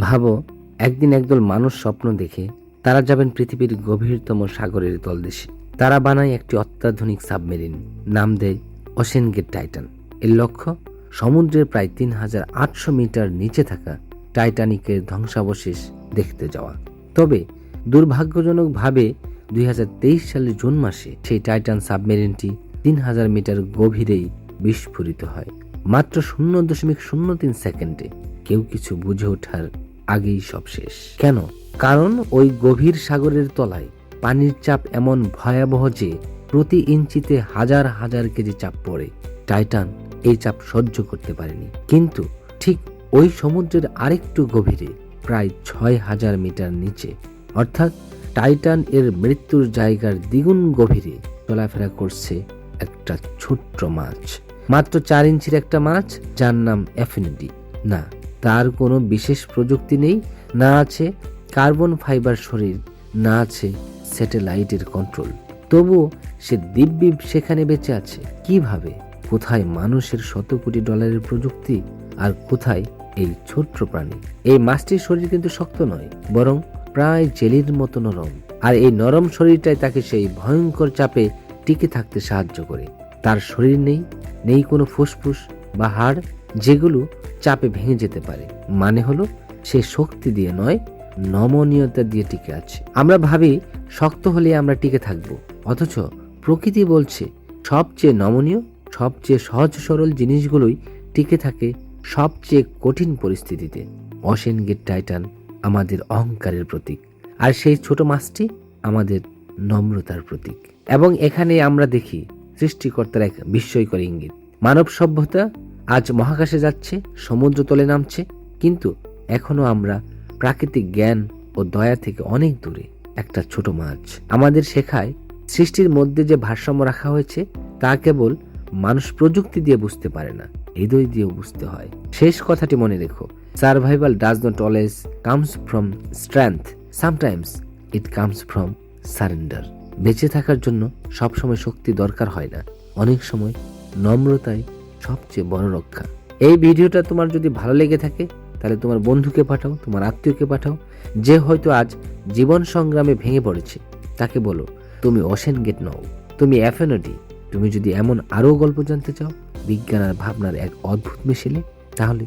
ভাবো, একদিন একদল মানুষ স্বপ্ন দেখে তারা যাবেন পৃথিবীর গভীরতম সাগরের তলদেশে। তারা বানায় একটি অত্যাধুনিক সাবমেরিন, নাম দেয় ওশেন গেট টাইটান। এর লক্ষ্য, সমুদ্রের প্রায় তিন হাজার আটশো মিটার নিচে থাকা টাইটানিকের ধ্বংসাবশেষ দেখতে যাওয়া। তবে, দুর্ভাগ্যজনকভাবে দুই হাজার তেইশ সালের জুন মাসে সেই টাইটান সাবমেরিনটি তিন হাজার মিটার গভীরেই বিস্ফোরিত হয়। মাত্র শূন্য দশমিক শূন্য তিন সেকেন্ডে কেউ কিছু বুঝে ওঠার আগেই সব শেষ। কেন? কারণ ওই গভীর সাগরের তলায় পানির চাপ এমন ভয়াবহ যে প্রতি ইঞ্চিতে হাজার হাজার কেজি চাপ পড়ে। টাইটান এই চাপ সহ্য করতে পারেনি। কিন্তু ঠিক ওই সমুদ্রের আরেকটু গভীরে, প্রায় ছয় হাজার মিটার নিচে, অর্থাৎ টাইটান এর মৃত্যুর জায়গার দ্বিগুণ গভীরে চলাফেরা করছে একটা ছোট্ট মাছ। মাত্র চার ইঞ্চির একটা মাছ, যার নাম অ্যাফিনিটি না তার কোনো বিশেষ প্রযুক্তি নেই, না আছে কার্বন ফাইবার শরীর, না আছে স্যাটেলাইটের কন্ট্রোল। তবুও সে দিব্যি সেখানে বেঁচে আছে। কীভাবে? কোথায় মানুষের শত কোটি ডলারের প্রযুক্তি? আর কোথায় এই ছোট্ট প্রাণী? এই মাছটির শরীর কিন্তু শক্ত নয়, বরং প্রায় জেলির মতো নরম। আর এই নরম শরীরটাই তাকে সেই ভয়ঙ্কর চাপে টিকে থাকতে সাহায্য করে। তার শরীর নেই নেই কোনো ফুসফুস বা হাড় যেগুলো চাপে ভেঙে যেতে পারে। মানে হলো, সে শক্তি দিয়ে নয়, নমনীয়তা দিয়ে টিকে আছে। আমরা ভাবি, শক্ত হলে আমরা টিকে থাকব। অথচ প্রকৃতি বলছে, সবচেয়ে নমনীয়, সবচেয়ে সহজ সরল জিনিসগুলোই টিকে থাকে সবচেয়ে কঠিন পরিস্থিতিতে। অসেন গেট টাইটান আমাদের অহংকারের প্রতীক, আর সেই ছোট মাছটি আমাদের নম্রতার প্রতীক। এবং এখানে আমরা দেখি, সৃষ্টিকর্তার এক বিস্ময়কর ইঙ্গিত, মানব সভ্যতা আজ মহাকাশে যাচ্ছে, সমুদ্র তলে নামছে, কিন্তু এখনও আমরা প্রাকৃতিক জ্ঞান ও দয়া থেকে অনেক দূরে একটা ছোট মাছ। আমাদের শেখায় সৃষ্টির মধ্যে যে ভারসাম্য রাখা হয়েছে, তা কেবল মানুষ প্রযুক্তি দিয়ে বুঝতে পারে না, হৃদয় দিয়েও বুঝতে হয়। শেষ কথাটি মনে রেখো survival does not always comes from strength sometimes it comes from surrender বেঁচে থাকার জন্য সবসময় শক্তি দরকার হয় না, অনেক সময় নম্রতাই সবচেয়ে বড় রক্ষা। এই ভিডিওটা তোমার যদি ভালো লেগে থাকে, তাহলে তোমার বন্ধুকে পাঠাও, তোমার আত্মীয়কে পাঠাও, যে হয়তো আজ জীবন সংগ্রামে ভেঙে পড়েছে। তাকে বলো, তুমি অসেন গেট নও, তুমি অ্যাফেনটি তুমি যদি এমন আরও গল্প জানতে চাও, বিজ্ঞান আর ভাবনার এক অদ্ভুত মিশেলে, তাহলে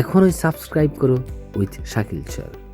এখনই সাবস্ক্রাইব করো উইথ শাকিল স্যার